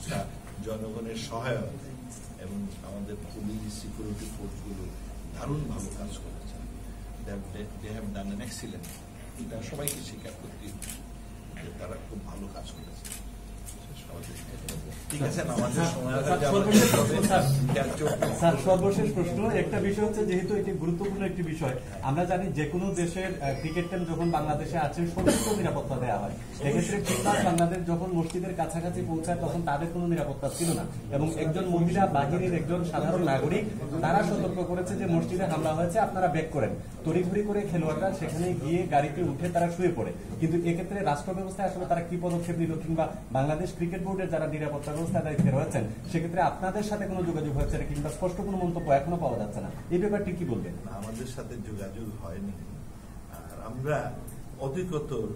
প্রশংসা জনগণের সহায়তা এবং আমাদের পুলিশ সিকিউরিটি ফোর্সগুলো দারুণ ভালো কাজ করেছে। They have done an excellent এটা সবাইকে স্বীকার করতে তারা খুব ভালো কাজ করেছে। ঠিক আছে না সময় স্যার, সর্বশেষ প্রশ্ন, স্যার। ক্যাচ স্যার সর্বশেষ প্রশ্ন একটা বিষয় হচ্ছে যেহেতু এটি গুরুত্বপূর্ণ একটি বিষয় আমরা জানি যে কোনো দেশের আহ, ক্রিকেট টিম যখন বাংলাদেশে আছে সর্বোচ্চ নিরাপত্তা দেওয়া হয়। এক্ষেত্রে বাংলাদেশ যখন মসজিদের কাছাকাছি পৌঁছায় তখন তাদের কোনো নিরাপত্তা ছিল না। এবং একজন মহিলা বাহিনীর একজন সাধারণ নাগরিক তারা সতর্ক করেছে যে মসজিদে হামলা হয়েছে আপনারা ব্যাক করেন। তড়িঘড়ি করে খেলোয়াড়রা সেখানে গিয়ে গাড়িতে উঠে তারা শুয়ে পড়ে। কিন্তু এক্ষেত্রে রাষ্ট্র ব্যবস্থায় আসলে তারা কি পদক্ষেপ নিল কিংবা বাংলাদেশ ক্রিকেট বোর্ডের যারা নিরাপত্তা ব্যবস্থার দায়িত্বে রয়েছেন সেক্ষেত্রে আপনাদের সাথে কোনো যোগাযোগ হচ্ছে না কিংবা স্পষ্ট কোনো মন্তব্য এখনও পাওয়া যাচ্ছে না। এই ব্যাপারটি কি বলবেন? আমাদের সাথে যোগাযোগ হয়নি। আর আমরা অধিকতর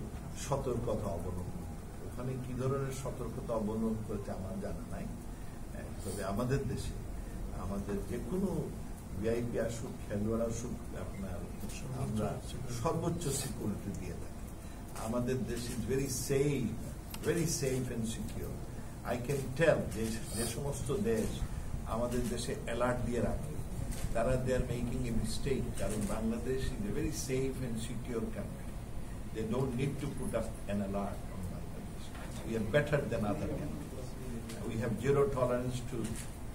সতর্কতা অবলম্বন ওখানে কি ধরনের সতর্কতা অবলম্বন করেছে আমার জানা নাই। হ্যাঁ, তবে আমাদের দেশে আমাদের যে কোনো ভিআইপি আসুক খেলোয়াড় আসুক আপনার আমরা সর্বোচ্চ সিকিউরিটি দিয়ে থাকি। আমাদের দেশ is very safe very safe and secure I can tell যে যে সমস্ত দেশ আমাদের দেশে অ্যালার্ট দিয়ে রাখে তারা দে আর মেকিং এ মিস্টেক কারণ Bangladesh is a very safe and secure country they don't need to put up an alert on Bangladesh we are better than other countries we have zero tolerance to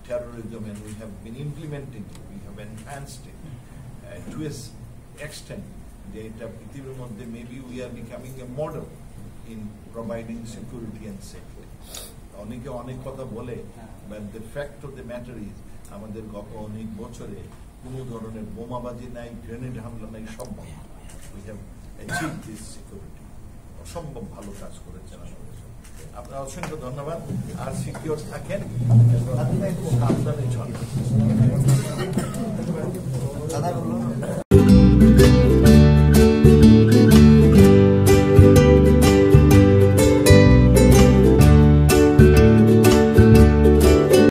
terrorism and we have been implementing it, we have enhanced it uh, to a s- extent যে এটা পৃথিবীর মধ্যে maybe we are becoming a model in Security অনেকে অনেক কথা বলে but the fact of the matter is আমাদের গত অনেক বছরে কোনো ধরনের বোমাবাজি নাই গ্রেনেড হামলা নাই সব we have achieve this security অসম্ভব ভালো কাজ করেছেন আমাদের। আপনার অসংখ্য ধন্যবাদ। আর সিকিউর থাকেন। এবং